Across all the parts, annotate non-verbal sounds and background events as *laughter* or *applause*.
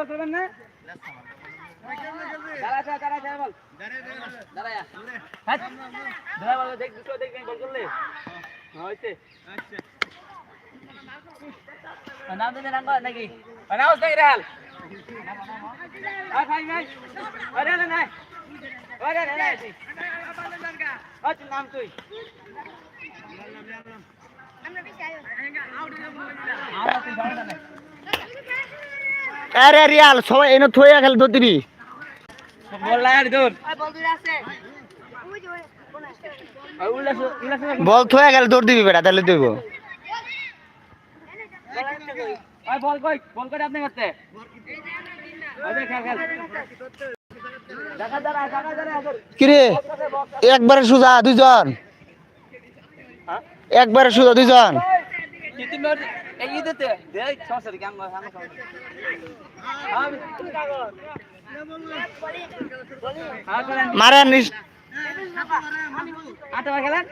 বল করবেন না? নাম দিন নাম নাকি? নাও দেখ রাল ভাই ভাই। আরে নাই। আরে নাই আচ্ছা নাম তুই। আমরা না। আরে রিয়াল, সবাই এনে থইয়া খেলে দৌড় দিবি বল থইয়া গেলে দৌড় দিবি বেটা, তাহলে দিব করে, একবারে সুজা দুইজন। একবারে সুজা মের এই সমস্যা কি নিস আটা খেলেন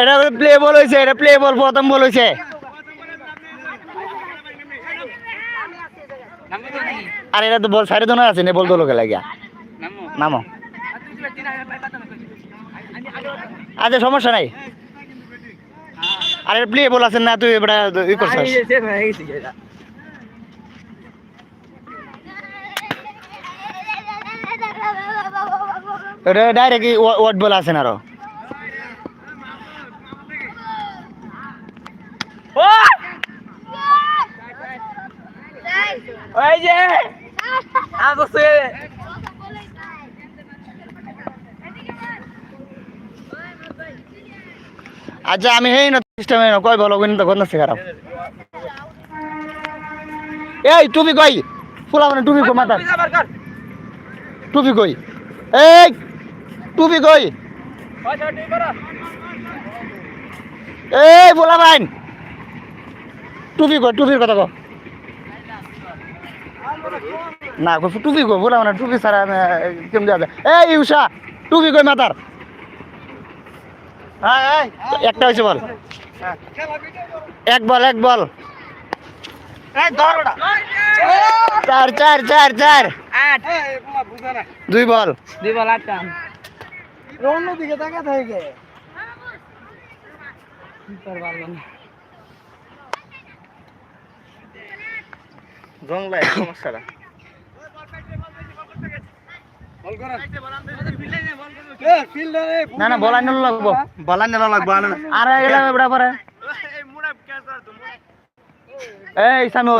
এটা প্লে বল হয়েছে এটা প্লে বল প্রথম বল হয়েছে আর এটা তো বল দোনো আছে নে বল দোলো খেলা গিয়া। নামো। পাতা আচ্ছা সমস্যা নাই। আর বল আছে না তুই এবারে ই করছিস। এটা ডাইরেক্ট ওয়ার্ড বল আছে না আরও। ওই যে! আচ্ছা আমি হেই না সিস্টেম হেই না কই বলো কিন্তু কোন আছে খারাপ এই টুপি কই? ফুলা মানে টুপি কই মাথা? টুপি কই? এই টুপি কই? এই বলা বাইন। টুপি কই টুপির কথা কো না কো টুপি কই বলা মানে টুপি এ, কেমন যায় এই উষা টুপি কই মাথার? একটা হয়েছে বল। এক বল এক বল। চার চার চার চার। আট। দুই বল। দুই বল আটটা অন্যদিকে তাকা থাকে সমস্যাটা? না না বলাই নিল লাগবো। বলাই নিল লাগবো আর এগুলা এবড়া পরে। এই সামি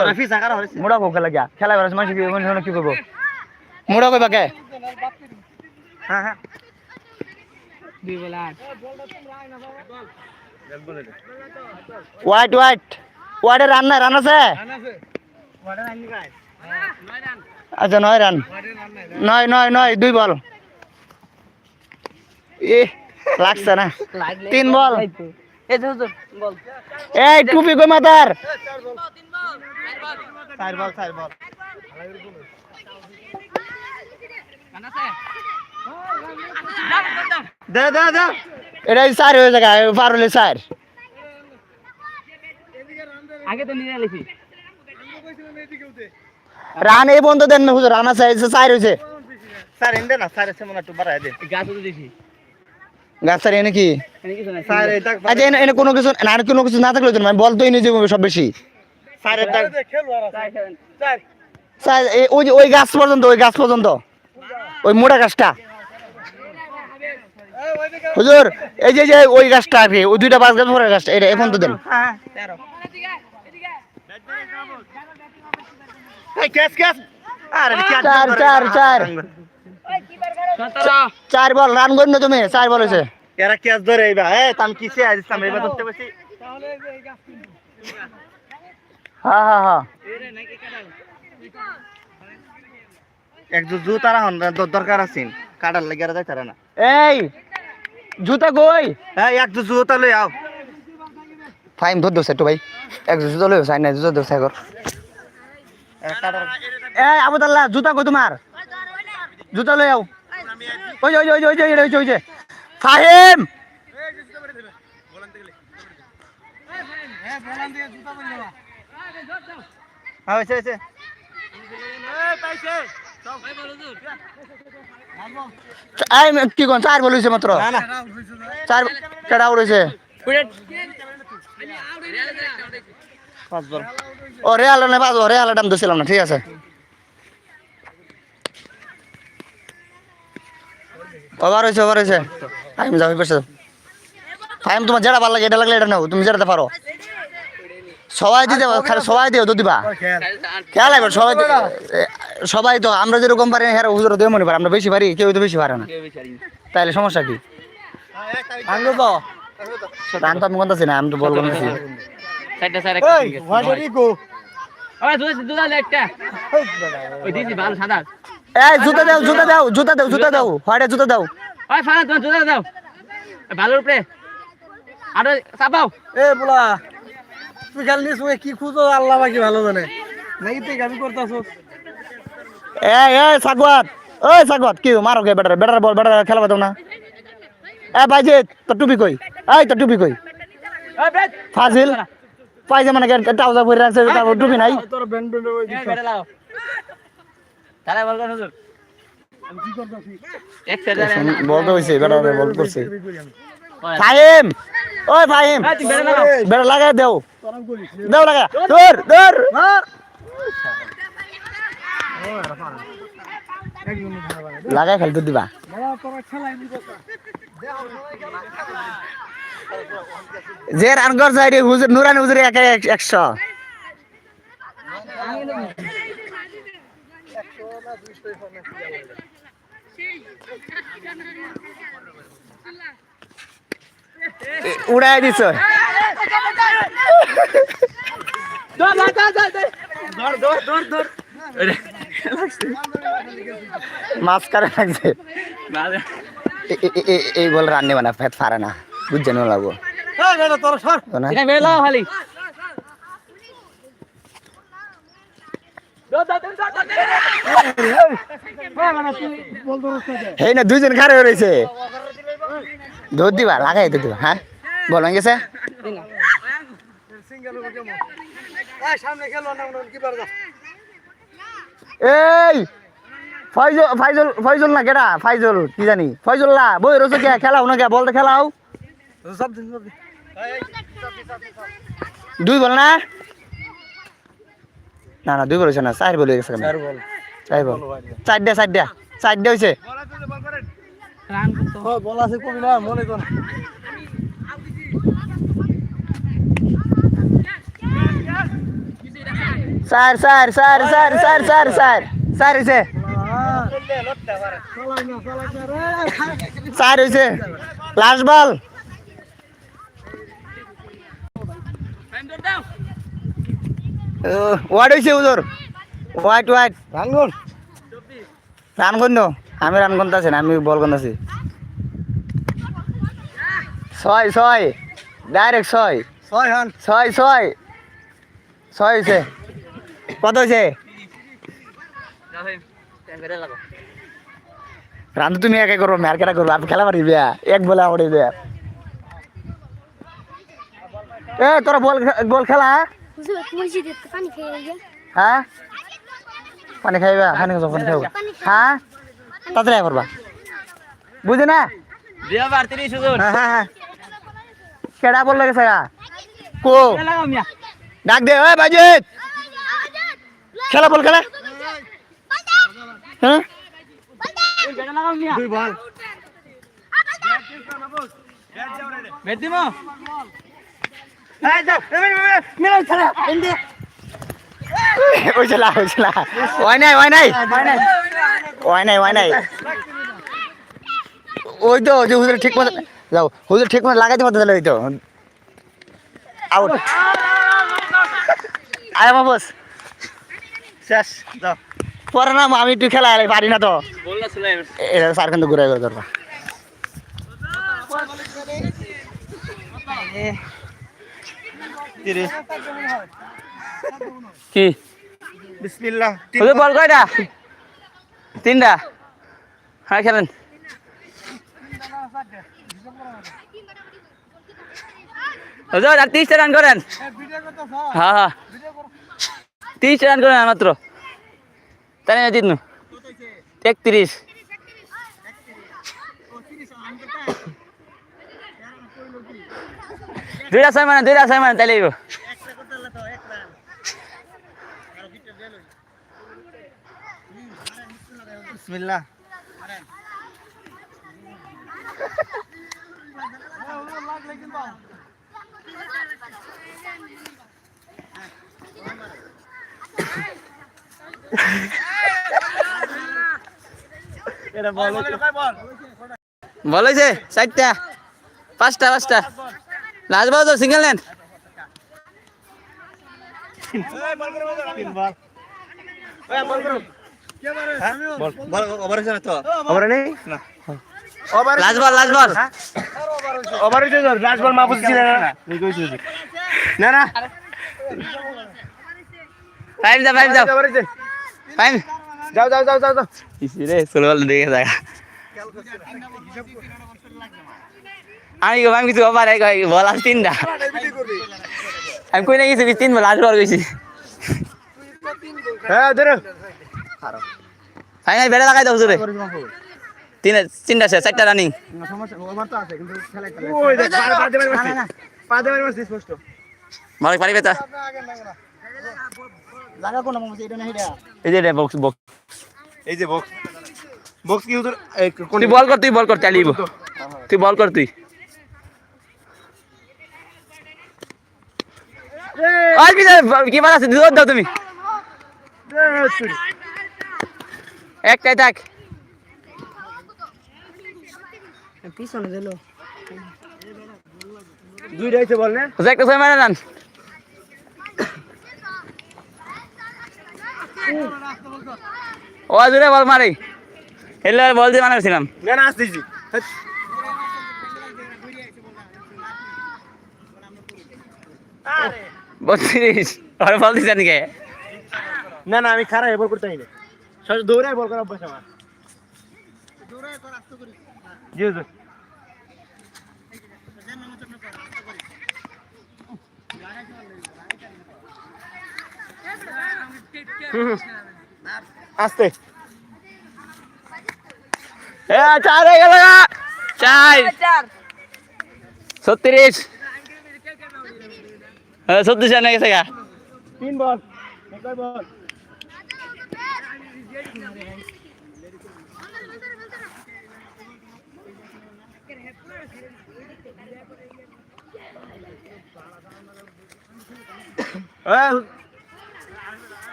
মুড়া কো খেলা গিয়া। খেলা বেড়াস মানুষ কি মানুষ কি করব? মুড়া কইবা কে? হ্যাঁ হ্যাঁ। দুই বল আট হোয়াইট হোয়াইট রান নাই রান আছে। আচ্ছা নয় রান। নয় নয় নয় দুই বল। এ লাগছে না। তিন বল এই টুপি মাথার চার বল চার হয়ে যায় পার হলে চার। আগে তো নিয়ে লিখি রান এই বন্ধ দেন না হুজুর রান আছে এই যে চার স্যার এন্ডে না স্যার এসে মনে একটু বাড়ায় দে গাছ তো দেখি। গাছ চার এনে কি? এনে কিছু নাই। স্যার এই দাগ আচ্ছা এনে এনে কোনো কিছু না আর কোনো কিছু না থাকলে মানে বল তো এনে যাব সব বেশি। স্যার চার চার ওই যে ওই গাছ পর্যন্ত ওই গাছ পর্যন্ত। ওই মোটা গাছটা। হুজুর এই যে যে ওই গাছটা আর কি ওই দুইটা বাস গাছ পরের গাছটা এটা এখন তো দেন। হ্যাঁ তেরো এই ক্যাচ ক্যাচ আরে চার চার চার। চার বল রান না তুমি চার বল হয়েছে। এরা ক্যাচ ধরে কিসে ধরতে বসি। হ্যাঁ হ্যাঁ হ্যাঁ এক জু জু তারা হন দরকার আছেন কাটার লাগি আর যাইতারে না। এই জুতা কই? হ্যাঁ এক জু জুতা লই আও। ফাইম ধর দোষ একটু ভাই। এক জুতা লই সাইন নাই জুতা দোষ কর এ আবু তাল্লা জুতা কই তোমার? জুতা লই আও ওই ওই ওই ওই ওই ওই ওই ফাহিম! হ্যাঁ হয়েছে কি কোন চার বল হয়েছে মাত্র। চার কেটা উড়েছে পাঁচ বল ও রেয়াল না বাজো রেয়াল দাম দিছিলাম না ঠিক আছে। ওভার হয়েছে ওভার হয়েছে। টাইম যাও পেছে টাইম তোমার যেটা ভালো লাগে এটা লাগলে এটা নাও তুমি যেটা পারো। সবাই দিতে খালি সবাই দিও তো দিবা। খেয়াল লাগবে সবাই সবাই তো আমরা যেরকম পারি হ্যাঁ হুজুর দেও মনে পারে। আমরা বেশি পারি কেউ তো বেশি পারে না। তাইলে সমস্যা কি? আঙ্গুল তো আমি কোনটাছি না আমি তো বলব না সাইডটা সাইড এই হোয়াট আর ইউ গো ওই দুধ দুধ আলে একটা ওই দিদি ভালো সাদা। এই জুতা দাও জুতা দাও জুতা দাও জুতা দাও হোয়াইটে জুতা দাও। ওই ফালা তোমার দুধ দাও। ওই ভালোর উপরে। আরও চাপাও। এ বলা তুই খেল নিস কি খুঁজো আল্লাহ বাকি ভালো জানে। নাকি তুই গাবি করতাছস এই এই সাগওয়াত ওই সাগওয়াত কি মারো কে বেটার বেটার বল বেটার খেলা দাও না। এ বাইজে তো টুপি কই? এই তো টুপি কই? ফাজিল। পায়জামা মানে নাকি ট্রাউজার পরে রাখছে তারপর ডুবি নাই? বলতে হয়েছে বেটা দেও। দেও লাগা দিবা। যে রানগর যাই রে হুজুর নুরানি হুজুর একে একশো। উড়াই দিছ। মাছ এই বল রান্নি বানা ফেত ফারে না। বুঝছেন লাগবো হেই না দুইজন খারে রয়েছে। ধর দিবা লাগাই তো দিবা হ্যাঁ? বলেন গেছে? এই ফাইজল ফাইজল ফাইজল না কেটা ফাইজল কি জানি? ফয়জল্লা বই রোজ কে? খেলাও না কে? বলতে খেলাও। দুই বল না? না না দুই বল হয়েছে না চার বল হয়ে গেছে? চার বল। চার বল। চারটা চারটা চারটা হয়েছে রান তো ও বল আছে কবি না মনে কর। চার চার চার চার চার চার চার চার হয়েছে। চালাই না চালাই না রে চার হয়েছে। লাস্ট বল। ওয়াইড হয়েছে উদর হোয়াইট হোয়াইট ভাঙ্গন রান কন্য আমি রান করতেছি না আমি বল করতেছি ছয় ছয়। ডাইরেক্ট ছয়। ছয় হান ছয় ছয়। ছয় হয়েছে কত হয়েছে রান তুমি একাই করব মেয়ার কেটা করব? আপনি খেলা পারি বিয়া। এক বলে আমার দেয়া এ তোরা বল বল খেলা হ্যাঁ? পানি হ্যাঁ? খাইবা খানি যখন খাইব। হ্যাঁ? তাড়াতাড়ি করবা বুঝে না? হ্যাঁ, হ্যাঁ, কেডা বলল গেছে কো? ডাক দে ওই বাজিত। খেলা বল খেলা। হ্যাঁ? দুই বল। ওই চলা ওই চলা ওই নাই। ওই নাই। ওই নাই ওই নাই। ওই তো যে হুজুর ঠিক মতো যাও হুজুর ঠিক মতো লাগাইতে মতো তাহলে ওই তো। আউট আয় আমার বস শেষ যাও। পরে না আমি একটু খেলা পারি না তো। এটা স্যার কিন্তু করে ধরবা। তিরিশ কি? বিসমিল্লাহ ওদের বল কয়টা? তিনটা। হ্যাঁ খেলেন। হুজুর আর তিরিশটা রান করেন। হ্যাঁ হ্যাঁ। ভিডিও কর তিরিশ রান করে না মাত্র। তাই না জিতনু। একত্রিশ দুইটা ছয় মানে দুইটা ছয় মানে তাই লাগবে বিসমিল্লাহ। এটা বল। বল? হয়েছে চারটা। পাঁচটা পাঁচটা। লাস্ট বল সিঙ্গেল নেন না না তুই কইছিস না না। ফাইভ দা ফাইভ দাও। দে ফাইভ যাও যাও যাও যাও। যাও রে ষোলো বল দেখে। থাকা আমি আমি কিছু অপার বল আছে তিনটা আমি কই না কিছু তিন বল লাস্ট বল কইছি। হ্যাঁ ধরো। ফাইনাল বেড়ে লাগাই দাও জোরে তিন তিনটা শেষ চারটা রানিং মালিক পারিবে তা জায়গা কোন মামা এটা না এটা। এই যে বক্স বক্স এই যে বক্স বক্স কি তুই বল কর তুই বল কর চালিয়ে তুই বল কর তুই। আর কি আছে দৌড় দাও তুমি। একটাই থাক। পিছনে হইছে বল না। একটা ছয় মারে নেন ও জুড়ে বল মারি। হেলে বল দিয়ে মানাছিলাম না না আসতেছি। বত্রিশ। আর বল দিছেন কে? না না আমি খারাপ বল করতে না। সব দৌড়াই বল করা অভ্যাস আমার। জি। আস্তে। চার হয়ে গেল চার। ছত্রিশ। ছত্রিশ রান হয়ে গেছে গা তিন বল একই বল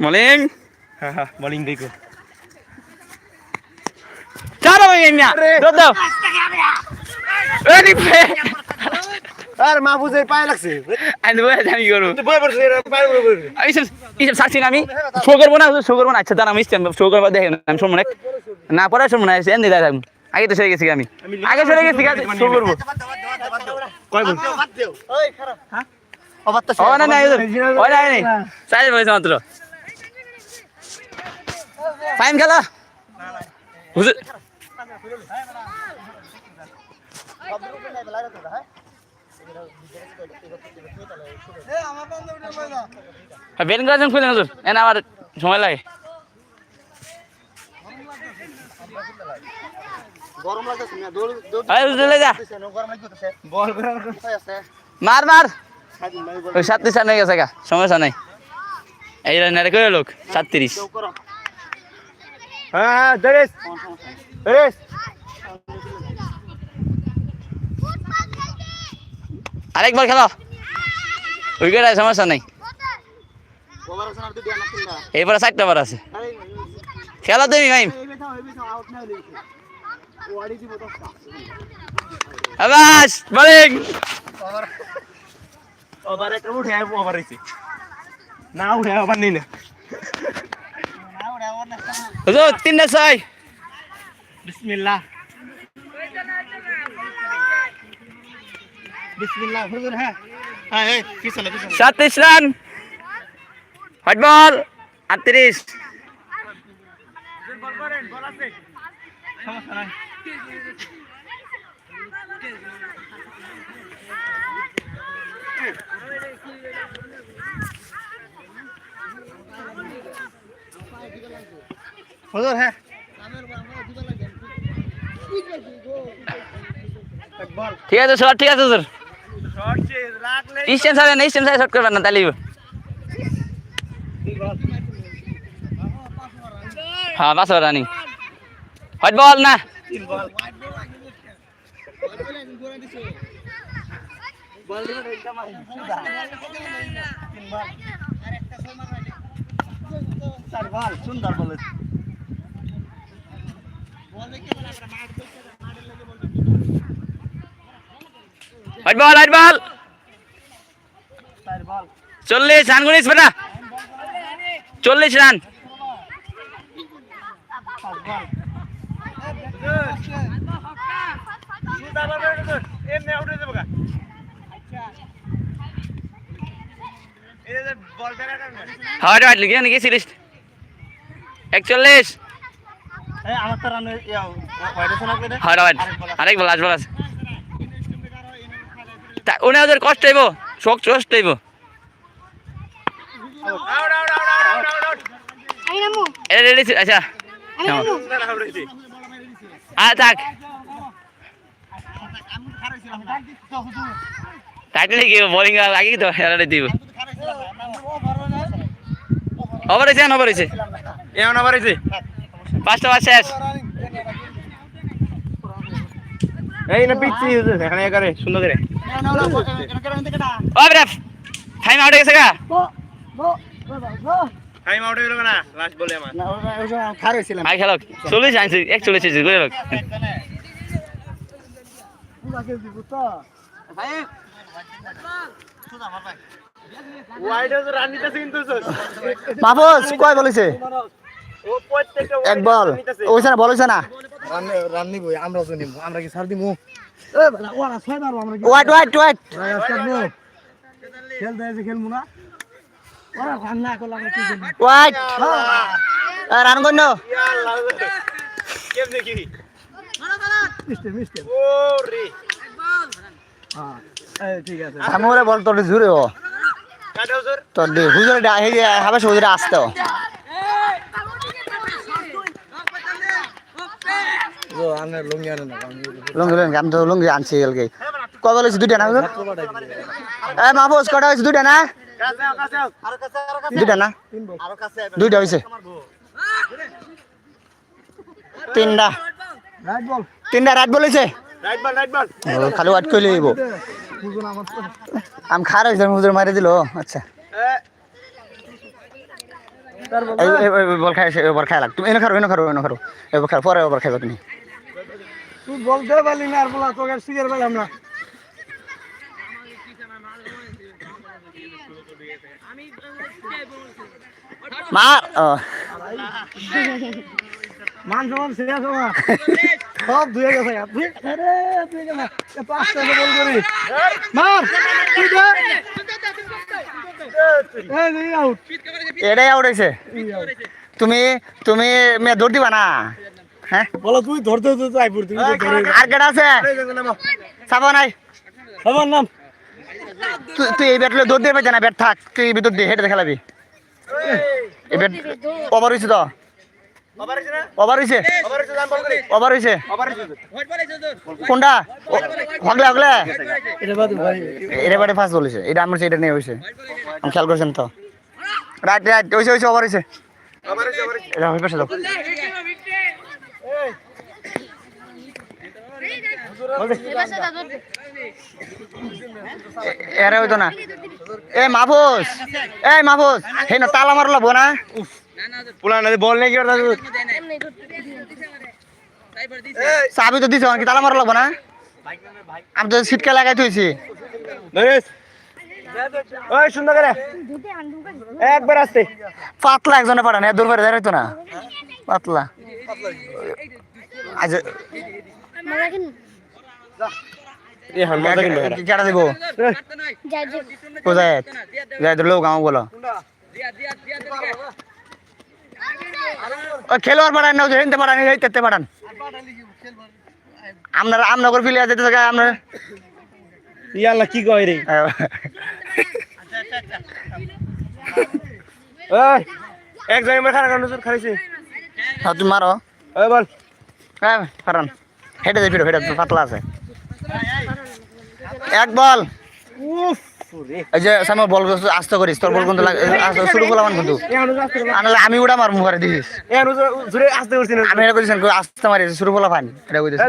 মলিং বোলিং দেখো চার হয়ে গেছে না দৌড় দাও এরি পে আর মাহফুজের পায়ে লাগছে আমি বলে আমি করব তুই বই পড়ছিস পায়ে বই আমি সব এইসব সারছি না আমি শো করব না শো করব না আচ্ছা দাঁড়া আমি শো করব দেখেন আমি শুনব না না পরে শুনব না এন দিদা থাকব আগে তো সরে গেছি আমি আগে সরে গেছি শো করব কয় বল অবাত তো ও না না ও না নাই সাইজ বলেছে মাত্র ফাইন খেলা হুজুর বেন করেছেন খুলে হুজুর। এনে আমার সময় লাগে। গরম লাগতেছে না দৌড় দৌড় আরে হুজুর চলে যা। গরম লাগতেছে বল করার আছে। মার মার। ওই সাতত্রিশ হয়ে গেছে গা সমস্যা নাই। এই রান আর লোক সাতত্রিশ। করো। হ্যাঁ দরেস দরেস আরেকবার খেলো। উইকেট আছে, সমস্যা নাই। ওভার এরপরে চারটা বার আছে। খেলো তুমি, ভাই। আবাস ওভার ওভার না উঠে ওভার না হুজুর তিনটা ছয় বিসমিল্লাহ হ্যাঁ এই পিছনে পিছনে সাতত্রিশ রান হট বল আটত্রিশ বল করেন বল আছে সমস্যা নাই হুজুর হ্যাঁ ঠিক আছে শর্ট ঠিক আছে হুজুর স্টেম সাইড না স্টেম সাইড শর্ট করবেন না, তাহলে হ্যাঁ বাস রানিং হট বল না? সুন্দর বলে হট বল হট বল। চল্লিশ রান করিস বেটা। চল্লিশ রান। হট হট লিখে নাকি সিরিজ? একচল্লিশ। হোয়াইট আরেক বল আজ বল আছে। উনি ওদের কষ্ট হইব শোক কষ্ট হইব। আচ্ছা আমি নামু আ থাক। টাইটেল কি বোলিং লাগে তো হেরারে দিব ওভার হয়েছে ওভার হয়েছে এমন আবার হয়েছে পাঁচটা বার শেষ। এই না পিচ্ছি এখানে করে সুন্দর করে। ও ব্রেফ টাইম আউট হয়ে গেছে গা টাইম আউট হয়ে গেল না লাস্ট বলে আমার খার হয়েছিলাম আই খেলো চল্লিশ আনছি একচল্লিশ হয়েছে করে লোক ওয়াইড রান নিতেছে কিন্তু মাহফুজ কয় বলেছে এক বল ওইছে না বল হইছে না রান রান আমরা আমরা কি ছাড় দিমু এ বাবা ওরা ছয় মারবো আমরা কি ওয়াইট ওয়াইট ওয়াইট খেল দেয় যে খেলমু না। ওরা রান না করলে আমরা কি করব? ওয়াইট রান কন্য কেমনে কি মিস্টার মিস্টার ও হ্যাঁ ঠিক আছে। আমি বল তোর জুড়ে ও তোর হুজুরে হুজুরে আসতে ও আনে লুঙ্গি লুঙ্গি আমি তো লুঙ্গি আনছি এলকে কয় বলেছে দুইটা না এ, মাহফুজ, কটা হয়েছে দুইটা না? দুইটা না? দুইটা হয়েছে তিনটা। তিনটা রাইট বলেছে খালি ওয়াট দিব বুঝুন আমি খার হয়েছে হুজুর মারি দিল আচ্ছা। বল এই বল খাই খাই লাগ তুমি এনে খারো এনে খারো এনে খারো। এবার খাও, পরে এবার খাইবা তুমি। তুই বলতে পারলি না আর বলা তোকে সিগার পেলাম না। মার মান সমান আমার সব ধুয়ে গেছে আরে বল করি। মার তুই দে। আউট এটাই আউট হয়েছে। তুমি তুমি দৌড় দিবা না। হ্যাঁ? বলো তুই ধরতে ধরতে আই ধরে আর কেটা আছে? চাবো নাই নাম। তুই তুই এই ব্যাট দৌড় দিয়ে পাইছে না ব্যাট থাক। তুই ভিতর দিয়ে হেঁটে খেলাবি এই ব্যাট ওভার হয়েছে তো? ওভার হয়েছে ওভার হয়েছে কোনটা? হগলে হগলে এটা বাড়ি ফার্স্ট বলেছে। এটা আমার এটা নিয়ে হয়েছে আমি খেয়াল করছেন তো? রাইট রাইট হয়েছে হয়েছে ওভার হয়েছে এটা হয়ে পাশে দাও। এরে হইতো না এ মাহফুজ এই মাহফুজ হে না তালা মারলা লাগবো না পুলা না বল নেই চাবি তো দিছে কি তালা মারা লাগবো না আমি তো সিটকে লাগাই থইছি। ওই সুন্দর করে। একবার আসতে। পাতলা একজনে পাঠান এ দূর দাঁড়াইতো না। পাতলা। আজ যাই তো লোক আমার বলো। ও খেলোয়াড় পাঠান না হেনতে পাঠান হেঁটে আমনগর ফিলিয়া যেতে থাকে আপনার ইয়াল্লা কি কয় রে? ওই *laughs* এক জায়গায় খানা কারণ খাইছে। হ্যাঁ তুমি মারো। এই বল। হ্যাঁ কারণ হেঁটে যাই ফিরো হেঁটে পাতলা আছে। এক বল। এই যে সামনে বল আস্তে করিস তোর বল কিন্তু শুরু করলাম কিন্তু। আমি মার মুখারে দিস আমি এটা কইছেন আস্তে মারি শুরু করলাম ফাইন এটা কই দিস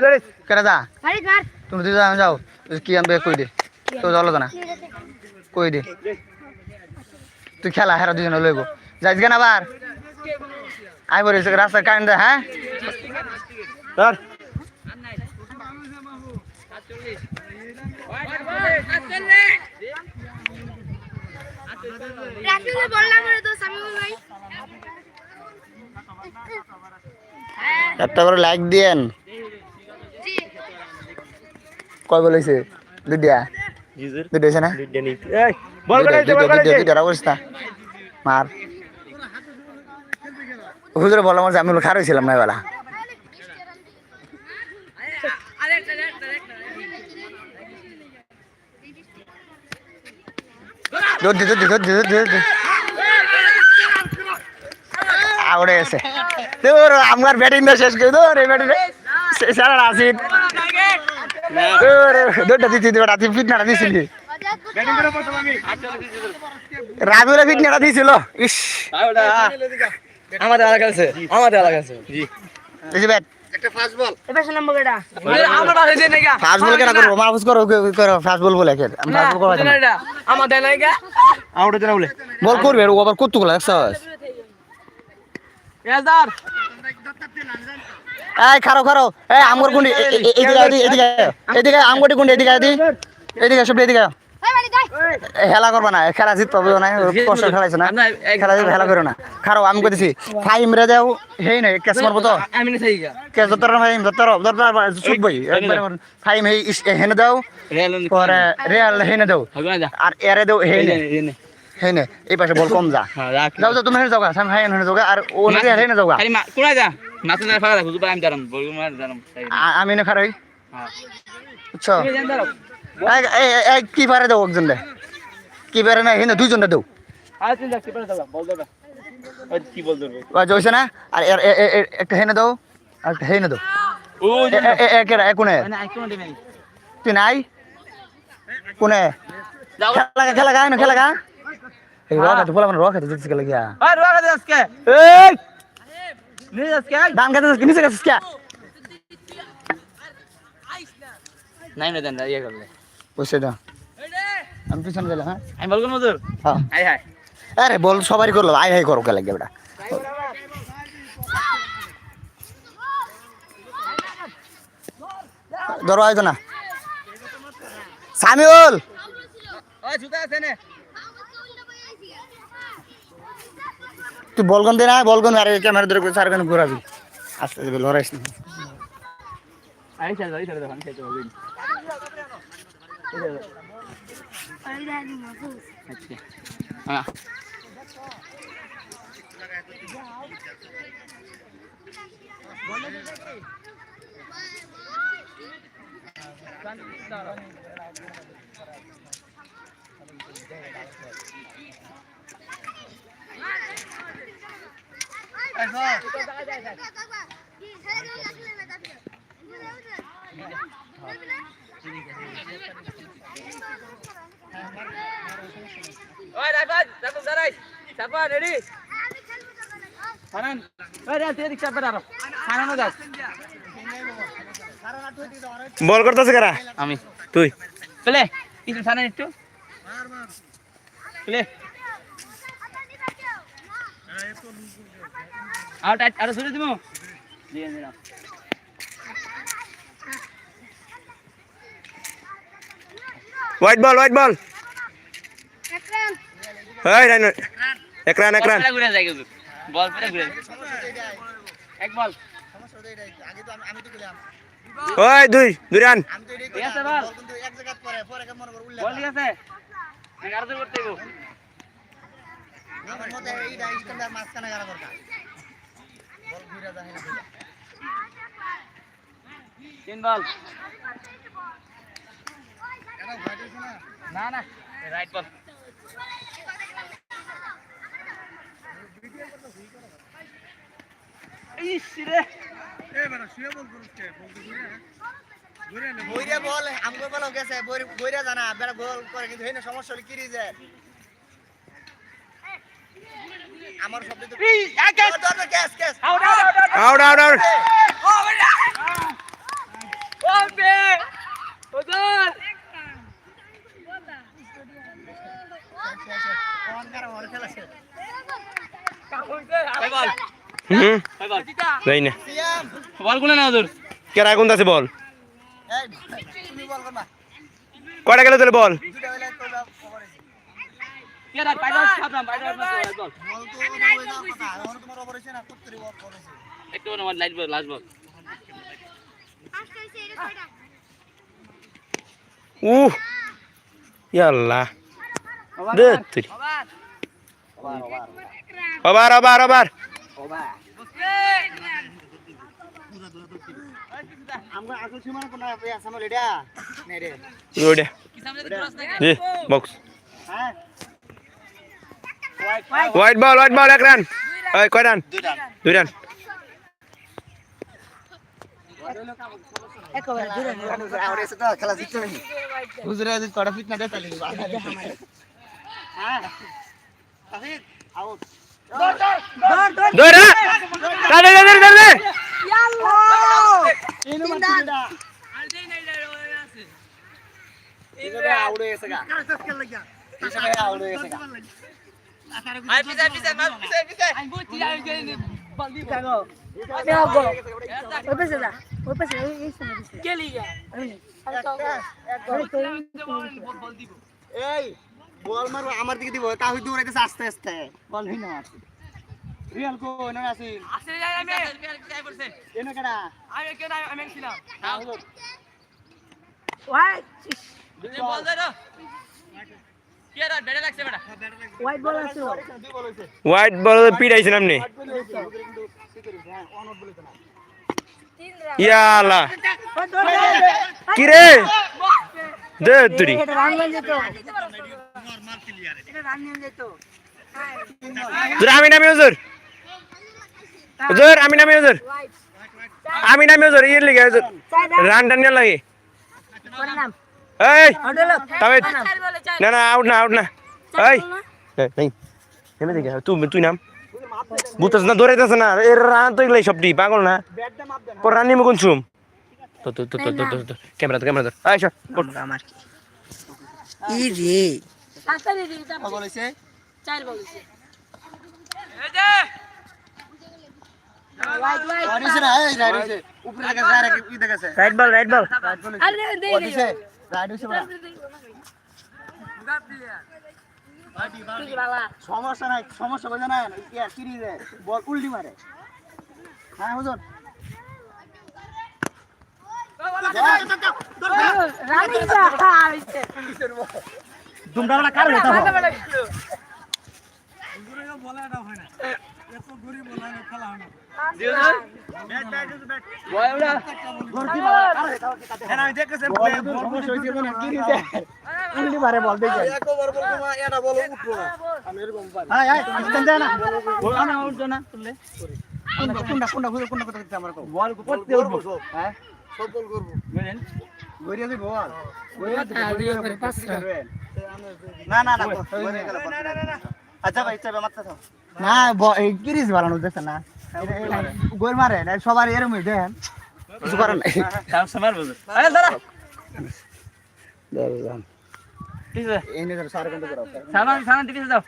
কেন যা? তুমি তুই যাও। যাও কি আনবে কই দে? তো তো না। কই দে? তুই খেলা হেরা দুজনে লইব। যাইস কেন আবার। আই বলিস রাস্তা কাইন দে হ্যাঁ? রাকিবকে বললাম রে তো সামিউল ভাই। একটা করে লাইক দিয়েন। জি। কয় বলেছে জিজুর দুইটা। হয়েছে না? ডিডনি এই বল করে করে না। মার। হুজুরে বললাম যে আমি খার হয়েছিলাম না বেলা দৌড় দি দৌড় দি দৌড় দি। আউড়ে গেছে। তোর আমার ব্যাটিং শেষ করে তোর এই ব্যাটিং সারা আসিত তোর দৌড়টা দিচ্ছি দৌড়টা তুই ফিটনাটা দিছিলি ব্যাটিং করে প্রথম আমি দিছিল। ইস। আমাদের এলাকা আছে আমাদের এলাকা আছে দেখি ব্যাট। এবার শুনাম বগেটা আমার বাসা নাকি? ফাস্ট বল কেন করব মাহফুজ করো করো ফাস্ট বল বলে খেল। আমি ফাস্ট বল করব না। আমাদের নাকি? আউট না বলে বল করবে আর ও কতগুলো একসাথে ইয়াদার এই খারো খারো এই আমগর গুন্ডি এদিকে এদিকে এদিকে আমগটি গুন্ডি এদিকে এদিকে আয়, সব এদিকে হেলা করবা না খেলা জিত পাবো না? কষ্ট খেলাইছো না? খেলা জিত হেলা করো না। খারো আমি কইতেছি ফাইম রে দেও হেই নাই কেস মারবো তো। আমি না গা। কেস দত্তর ফাইম দত্তর দত্তর শুকবই একবারে ফাইম হেই হেনে দাও পরে রিয়াল হেনে দাও না যা। আর এরে দাও হেই নে নে হেই নে এই পাশে বল কম যা। হ্যাঁ যাও যাও তুমি হেনে যাও সাম হাই হেনে যাও আর ও না হেনে যাও কোনা যা? মাছ না ফাঁকা রাখো আমি দাঁড়াম আমি না খারই? হ্যাঁ। বুঝছ তুমি এই এই এই কি পারে দাও একজন দে। কি পারে না হেনে দুইজন দাও। জইছে না? আর একটা হেনে দাও আর একটা হেনে দাও। কোনে? না আই কোন দেবে তুই নাই? কোনে? খেলা খেলা গা না খেলা গা। মানে দাম খেতে নিচে গেছিস নাই না দেন ইয়ে করলে। বুঝছে তো আমি পিছনে গেলাম হ্যাঁ? আমি বলব মজুর হ্যাঁ। আই হাই। আরে বল সবারই করল। আই হাই করো কে লাগে বেটা। ধরো আয় তো না। সামিউল! ওই জুতা আছে নে। তুই বলগন দে না বলগন আরে ক্যামেরা ধরে সার কেন ঘুরাবি? আস্তে আস্তে লড়াইস না। আই চল যাই ওই রাফাত রাফাত দাঁড়াই। চাপা রেডি হানান ওই রে তুই রিকশা পেড়া হানানো যাস। বল করতেছে কারা? আমি। তুই। প্লে কিছু ছানেন একটু। প্লে। আরও ছুটে দিব? দিয়ে দিলাম। হোয়াইট বল হোয়াইট বল একরাম রাইন একরান একরান বল এক বল। ওই দুই দুই রান। আছে বল। বল। না। না। রাইট বল বইরে বল আমগো বল গেছে বইরে জানা বেড়া গোল করে কিন্তু হেনে সমস্যা হলে কিরি যায় আমার শব্দ তো গ্যাস gas out out out. Out out out. ও বেটা। ও বে। ওদর ভাই বল হুম? বল। যাই না। সিয়াম বল কোনে না ওদর কেরা কোন আছে বল? কয়টা গেল তাহলে বল? একটু লাইট বল লাস্ট উহ ইয়াল্লা দে তুই। ওভার ওভার ওভার না বক্স হ্যাঁ? হোয়াইট বল হোয়াইট বল এক রান ওই কয় রান দুই রান এসে তো খেলা জিততে নাকি হুজুরে যদি কড়া ফিটনা দে তাহলে হ্যাঁ তাহিদ আউট দৌড় রে কাদে কাদে কাদে ইনু মারছিটা আর দেই নাই রে আছে ইনু আউট হয়েছে গা ইনু আউট হয়েছে গা আই পিছে পিছে মার পিছে পিছে আই বুঝি আই গই বল দি কাগো ওই পাশে যা ওই পাশে এই বল এই আমার দিকে দিব তা হইতে উড়াইতেছে আস্তে আস্তে। বল হই রিয়াল কো না আছে আসে যাই আমি যাই পড়ছে এনে কেডা? আমি কে না আমি ছিলাম হোয়াইট তুমি বল দে বেটা? হোয়াইট বল বল আপনি ইয়ালা কি রে দে তুই। হয়ে হয়ে আমি নামি হুজুর হুজুর আমি নামি হুজুর আমি নামি হুজুর ইয়ের লিগে হুজুর রান টান লাগে। নাম এই তবে না না আউট না আউট না। এই। এই, নেই নেমে দেখে তুই তুই নাম। বুঝতেছ না ধরেতেছ না। এর রান তো এগুলাই সবটি পাগল না। পর রান নিমে কোন চুম তো তো তো তো তো তো ক্যামেরা তো। ক্যামেরা তো আয় সর আমার ই রে আস্তে দিদি বল। হইছে চার বলেছে এই যে। রাইট কি বল। রাইট বল আরে দে রাইট হইছে বড় সমস্যা নাই সমস্যা বোঝা না ইয়া বল উল্টি মারে। হ্যাঁ হুজুর। যা আইছে তোমরা বলা না এটা না হ্যাঁ হ্যাঁ না কোনটা কোনটা কোনটা কোনটা কথা আমার বল করতে উঠবো হ্যাঁ সব বল। করব বুঝলেন গড়িয়া দি বল। গড়িয়া দি না না না আচ্ছা ভাই চাবে মারতে থাও না এই কিরিস বানানো দেখছ না। গোল মারে না সবার এরম দেন কিছু করেন নাই। কাম সামার বল আরে দাঁড়া। ঠিক আছে এই নিয়ে সারা কিন্তু করো সামান সামান দিকে দাও।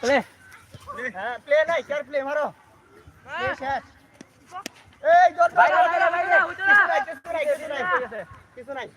চলে হ্যাঁ প্লে নাই চার প্লে মারো। প্লে শেষ। এই কিছু নাই কিছু নাই